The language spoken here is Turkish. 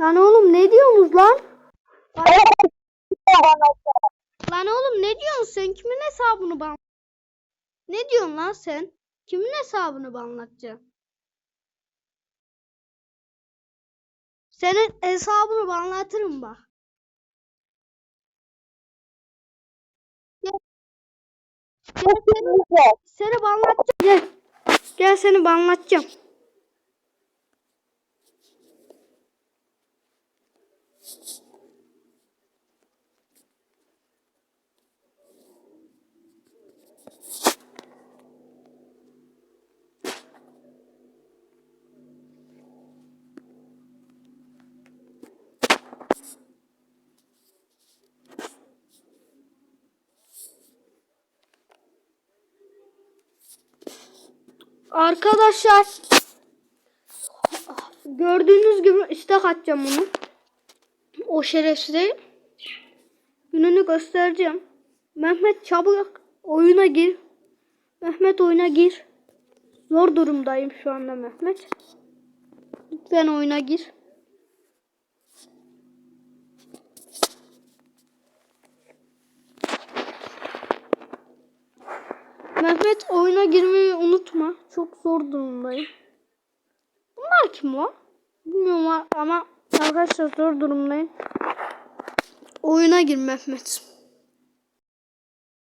Lan oğlum ne diyorsunuz lan? Lan oğlum ne diyorsun sen? Kimin hesabını ban? Ne diyorsun lan sen? Kimin hesabını banlatacaksın? Senin hesabını banlatırım bak. Gel. Seni, seni banlatacağım. Gel. Gel seni banlatacağım. Arkadaşlar gördüğünüz gibi istek atacağım onu. O şerefsize gününü göstereceğim. Mehmet çabuk oyuna gir. Mehmet oyuna gir. Zor durumdayım şu anda Mehmet. Lütfen oyuna gir. Mehmet oyuna girmeyi unutma. Çok zor durumdayım. Bunlar kim o? Bilmiyorum ama arkadaşlar zor durumdayım. Oyuna gir Mehmet.